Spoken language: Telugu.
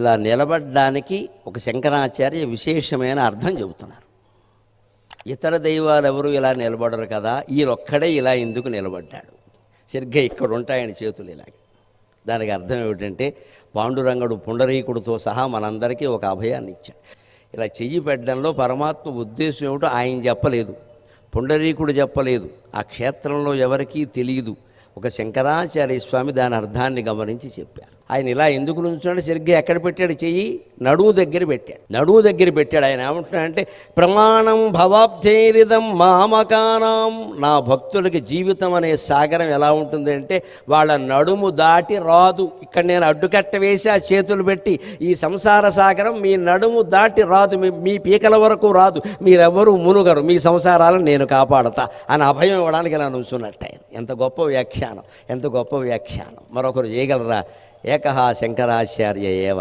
ఇలా నిలబడడానికి ఒక శంకరాచార్య విశేషమైన అర్థం చెబుతున్నారు. ఇతర దైవాలు ఎవరు ఇలా నిలబడరు కదా ఈయనొక్కడే ఇలా ఎందుకు నిలబడ్డాడు? సరిగ్గా ఇక్కడ ఉంటాయని చేతులు ఇలాగే. దానికి అర్థం ఏమిటంటే పాండురంగడు పుండరీకుడితో సహా మనందరికీ ఒక అభయాన్ని ఇచ్చాడు. ఇలా చెయ్యి పెట్టడంలో పరమాత్మ ఉద్దేశం ఏమిటో ఆయన చెప్పలేదు పుండరీకుడు చెప్పలేదు ఆ క్షేత్రంలో ఎవరికీ తెలియదు. ఒక శంకరాచార్య స్వామి దాని అర్థాన్ని గమనించి చెప్పారు. ఆయన ఇలా ఎందుకు నుంచున్నాడు? సరిగ్గా ఎక్కడ పెట్టాడు చెయ్యి? నడువు దగ్గర పెట్టాడు. నడువు దగ్గర పెట్టాడు. ఆయన ఏమంటున్నాడంటే ప్రమాణం భవాబ్ధైరిదం మామకానం. నా భక్తులకి జీవితం అనే సాగరం ఎలా ఉంటుంది అంటే వాళ్ళ నడుము దాటి రాదు. ఇక్కడ నేను అడ్డుకట్ట వేసి ఆ చేతులు పెట్టి ఈ సంసార సాగరం మీ నడుము దాటి రాదు. మీ మీ పీకల వరకు రాదు. మీరెవరు మునుగరు. మీ సంసారాలను నేను కాపాడతా అని అభయం ఇవ్వడానికి ఇలా నుంచున్నట్టు ఆయన. ఎంత గొప్ప వ్యాఖ్యానం. ఎంత గొప్ప వ్యాఖ్యానం. మరొకరు చేయగలరా? ఏకహా శంకరాచార్య ఏవ.